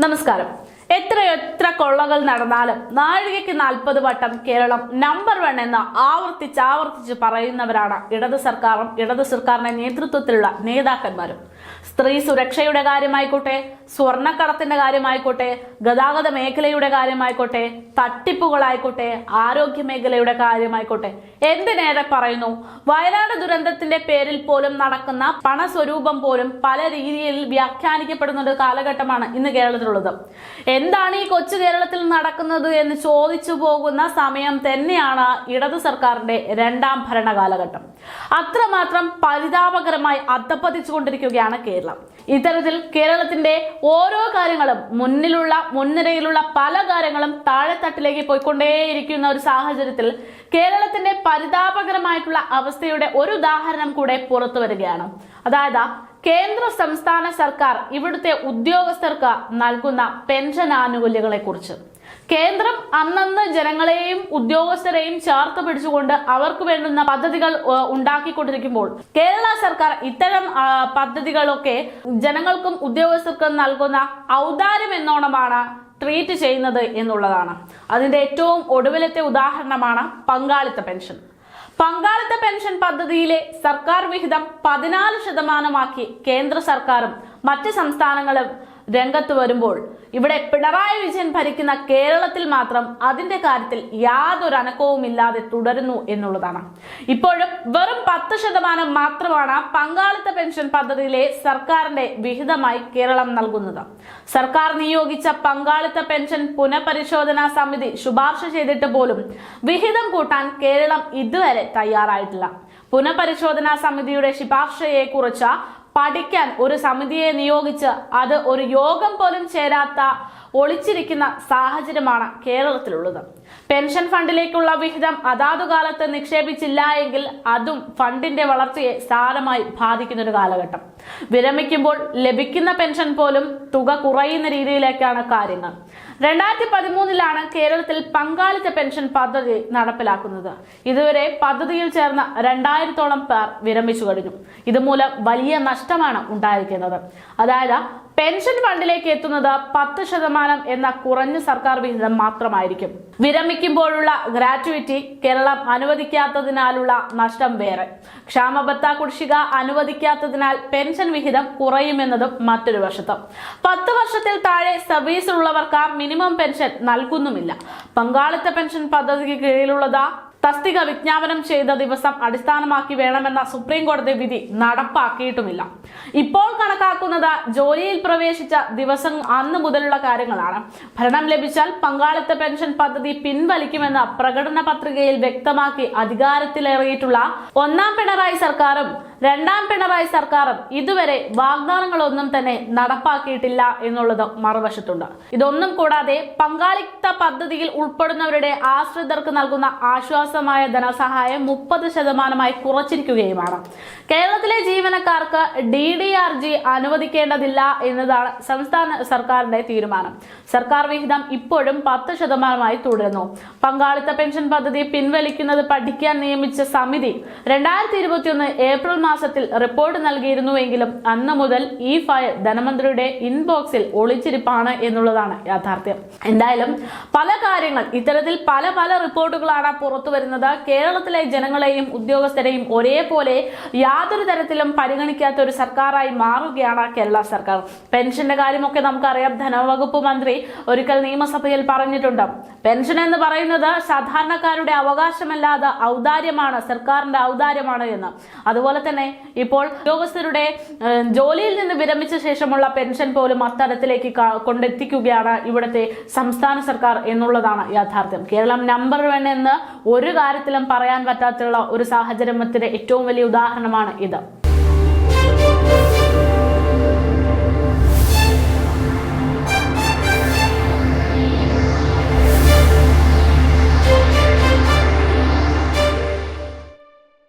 നമസ്കാരം. എത്ര എത്ര കൊള്ളകൾ നടന്നാലും നാഴികയ്ക്ക് നാൽപ്പത് വട്ടം കേരളം നമ്പർ വൺ എന്ന് ആവർത്തിച്ച് ആവർത്തിച്ച് പറയുന്നവരാണ് ഇടത് സർക്കാരും ഇടത് സർക്കാരിന്റെ നേതൃത്വത്തിലുള്ള നേതാക്കന്മാരും. സ്ത്രീ സുരക്ഷയുടെ കാര്യമായിക്കോട്ടെ സ്വർണക്കടത്തിന്റെ കാര്യമായിക്കോട്ടെ ഗതാഗത മേഖലയുടെ കാര്യമായിക്കോട്ടെ തട്ടിപ്പുകളായിക്കോട്ടെ ആരോഗ്യ മേഖലയുടെ കാര്യമായിക്കോട്ടെ. എന്തിനേറെ പറയുന്നു? വയനാട് ദുരന്തത്തിന്റെ പേരിൽ പോലും നടക്കുന്ന പണസ്വരൂപം പോലും പല രീതിയിൽ വ്യാഖ്യാനിക്കപ്പെടുന്ന ഒരു കാലഘട്ടമാണ് ഇന്ന് കേരളത്തിലുള്ളത്. എന്താണ് ഈ കൊച്ചു കേരളത്തിൽ നടക്കുന്നത് എന്ന് ചോദിച്ചു പോകുന്ന സമയം തന്നെയാണ് ഇടതു സർക്കാരിന്റെ രണ്ടാം ഭരണകാലഘട്ടം. അത്രമാത്രം പരിതാപകരമായി അധപ്പതിച്ചുകൊണ്ടിരിക്കുകയാണ് കേരളം. ഇത്തരത്തിൽ കേരളത്തിന്റെ ഓരോ കാര്യങ്ങളും മുന്നിലുള്ള മുൻനിരയിലുള്ള പല കാര്യങ്ങളും താഴെത്തട്ടിലേക്ക് പോയിക്കൊണ്ടേയിരിക്കുന്ന ഒരു സാഹചര്യത്തിൽ കേരളത്തിന്റെ പരിതാപകരമായിട്ടുള്ള അവസ്ഥയുടെ ഒരു ഉദാഹരണം കൂടെ പുറത്തു വരികയാണ്. അതായത് കേന്ദ്ര സംസ്ഥാന സർക്കാർ ഇവിടുത്തെ ഉദ്യോഗസ്ഥർക്ക് നൽകുന്ന പെൻഷൻ ആനുകൂല്യങ്ങളെ കുറിച്ച് കേന്ദ്രം അന്നന്ന് ജനങ്ങളെയും ഉദ്യോഗസ്ഥരെയും ചേർത്ത് പിടിച്ചുകൊണ്ട് അവർക്ക് വേണ്ടുന്ന പദ്ധതികൾ ഉണ്ടാക്കിക്കൊണ്ടിരിക്കുമ്പോൾ കേരള സർക്കാർ ഇത്തരം പദ്ധതികളൊക്കെ ജനങ്ങൾക്കും ഉദ്യോഗസ്ഥർക്കും നൽകുന്ന ഔദാര്യം എന്നോണമാണ് ട്രീറ്റ് ചെയ്യുന്നത് എന്നുള്ളതാണ്. അതിന്റെ ഏറ്റവും ഒടുവിലത്തെ ഉദാഹരണമാണ് പങ്കാളിത്ത പെൻഷൻ. പങ്കാളിത്ത പെൻഷൻ പദ്ധതിയിലെ സർക്കാർ വിഹിതം പതിനാല് ശതമാനമാക്കി കേന്ദ്ര സർക്കാരും മറ്റ് സംസ്ഥാനങ്ങളും രംഗത്ത് വരുമ്പോൾ ഇവിടെ പിണറായി വിജയൻ ഭരിക്കുന്ന കേരളത്തിൽ മാത്രം അതിന്റെ കാര്യത്തിൽ യാതൊരു അനക്കവും ഇല്ലാതെ തുടരുന്നു എന്നുള്ളതാണ്. ഇപ്പോഴും വെറും പത്ത് ശതമാനം മാത്രമാണ് പങ്കാളിത്ത പെൻഷൻ പദ്ധതിയിലെ സർക്കാരിന്റെ വിഹിതമായി കേരളം നൽകുന്നത്. സർക്കാർ നിയോഗിച്ച പങ്കാളിത്ത പെൻഷൻ പുനഃപരിശോധനാ സമിതി ശുപാർശ ചെയ്തിട്ട് പോലും വിഹിതം കൂട്ടാൻ കേരളം ഇതുവരെ തയ്യാറായിട്ടില്ല. പുനഃപരിശോധനാ സമിതിയുടെ ശുപാർശയെ കുറിച്ച് പഠിക്കാൻ ഒരു സമിതിയെ നിയോഗിച്ച് അത് ഒരു യോഗം പോലും ചേരാത്ത ഒളിച്ചിരിക്കുന്ന സാഹചര്യമാണ് കേരളത്തിലുള്ളത്. പെൻഷൻ ഫണ്ടിലേക്കുള്ള വിഹിതം അതാതു കാലത്ത് നിക്ഷേപിച്ചില്ല എങ്കിൽ അതും ഫണ്ടിന്റെ വളർച്ചയെ സാരമായി ബാധിക്കുന്ന ഒരു കാലഘട്ടം. വിരമിക്കുമ്പോൾ ലഭിക്കുന്ന പെൻഷൻ പോലും തുക കുറയുന്ന രീതിയിലേക്കാണ് കാര്യങ്ങൾ. രണ്ടായിരത്തി പതിമൂന്നിലാണ് കേരളത്തിൽ പങ്കാളിത്ത പെൻഷൻ പദ്ധതി നടപ്പിലാക്കുന്നത്. ഇതുവരെ പദ്ധതിയിൽ ചേർന്ന രണ്ടായിരത്തോളം പേർ വിരമിച്ചു കഴിഞ്ഞു. ഇതുമൂലം വലിയ നഷ്ടമാണ് ഉണ്ടായിരിക്കുന്നത്. അതായത് പെൻഷൻ ഫണ്ടിലേക്ക് എത്തുന്നത് പത്ത് ശതമാനം എന്ന കുറഞ്ഞ സർക്കാർ വിഹിതം മാത്രമായിരിക്കും. വിരമിക്കുമ്പോഴുള്ള ഗ്രാറ്റുവിറ്റി കേരളം അനുവദിക്കാത്തതിനാലുള്ള നഷ്ടം വേറെ. ക്ഷാമബത്ത കുടിശ്ശിക അനുവദിക്കാത്തതിനാൽ പെൻഷൻ വിഹിതം കുറയുമെന്നതും മറ്റൊരു വശത്ത്. പത്ത് വർഷത്തിൽ താഴെ സർവീസ് ഉള്ളവർക്ക് മിനിമം പെൻഷൻ നൽകുന്നുമില്ല. പങ്കാളിത്ത പെൻഷൻ പദ്ധതിക്ക് കീഴിലുള്ളത് തസ്തിക വിജ്ഞാപനം ചെയ്ത ദിവസം അടിസ്ഥാനമാക്കി വേണമെന്ന സുപ്രീം കോടതി വിധി നടപ്പാക്കിയിട്ടുമില്ല. ഇപ്പോൾ കണക്കാക്കുന്നത് ജോലിയിൽ പ്രവേശിച്ച ദിവസം അന്ന് മുതലുള്ള കാര്യങ്ങളാണ്. ഭരണം ലഭിച്ചാൽ പങ്കാളിത്ത പെൻഷൻ പദ്ധതി പിൻവലിക്കുമെന്ന് പ്രകടന പത്രികയിൽ വ്യക്തമാക്കി അധികാരത്തിലേറിയിട്ടുള്ള ഒന്നാം പിണറായി സർക്കാരും രണ്ടാം പിണറായി സർക്കാരും ഇതുവരെ വാഗ്ദാനങ്ങളൊന്നും തന്നെ നടപ്പാക്കിയിട്ടില്ല എന്നുള്ളത് മറുവശത്തുണ്ട്. ഇതൊന്നും കൂടാതെ പങ്കാളിത്ത പദ്ധതിയിൽ ഉൾപ്പെടുന്നവരുടെ ആശ്രിതർക്ക് നൽകുന്ന ആശ്വാസമായ ധനസഹായം മുപ്പത് ശതമാനമായി കുറച്ചിരിക്കുകയുമാണ്. കേരളത്തിലെ ജീവനക്കാർക്ക് ഡി ഡി ആർ ജി അനുവദിക്കേണ്ടതില്ല എന്നതാണ് സംസ്ഥാന സർക്കാരിന്റെ തീരുമാനം. സർക്കാർ വിഹിതം ഇപ്പോഴും പത്ത് ശതമാനമായി തുടരുന്നു. പങ്കാളിത്ത പെൻഷൻ പദ്ധതി പിൻവലിക്കുന്നത് പഠിക്കാൻ നിയമിച്ച സമിതി രണ്ടായിരത്തി ഇരുപത്തിയൊന്ന് ഏപ്രിൽ മാസത്തിൽ റിപ്പോർട്ട് നൽകിയിരുന്നുവെങ്കിലും അന്ന് മുതൽ ഈ ഫയൽ ധനമന്ത്രിയുടെ ഇൻബോക്സിൽ ഒളിച്ചിരിപ്പാണ് എന്നുള്ളതാണ് യാഥാർത്ഥ്യം. എന്തായാലും പല കാര്യങ്ങൾ ഇത്തരത്തിൽ പല പല റിപ്പോർട്ടുകളാണ് പുറത്തു വരുന്നത്. കേരളത്തിലെ ജനങ്ങളെയും ഉദ്യോഗസ്ഥരെയും ഒരേപോലെ യാതൊരു തരത്തിലും പരിഗണിക്കാത്ത ഒരു സർക്കാരായി മാറുകയാണ് കേരള സർക്കാർ. പെൻഷന്റെ കാര്യമൊക്കെ നമുക്കറിയാം. ധനവകുപ്പ് മന്ത്രി ഒരിക്കൽ നിയമസഭയിൽ പറഞ്ഞിട്ടുണ്ട്. പെൻഷൻ എന്ന് പറയുന്നത് സാധാരണക്കാരുടെ അവകാശമല്ലാതെ ഔദാര്യമാണ് സർക്കാരിന്റെ ഔദാര്യമാണ് എന്ന്. അതുപോലെ തന്നെ ഇപ്പോൾ ഉദ്യോഗസ്ഥരുടെ ജോലിയിൽ നിന്ന് വിരമിച്ച ശേഷമുള്ള പെൻഷൻ പോലും അത്തരത്തിലേക്ക് കൊണ്ടെത്തിക്കുകയാണ് ഇവിടുത്തെ സംസ്ഥാന സർക്കാർ എന്നുള്ളതാണ് യാഥാർത്ഥ്യം. കേരളം നമ്പർ വൺ എന്ന് ഒരു കാര്യത്തിലും പറയാൻ പറ്റാത്തുള്ള ഒരു സാഹചര്യത്തിന്റെ ഏറ്റവും വലിയ ഉദാഹരണമാണ് ഇത്.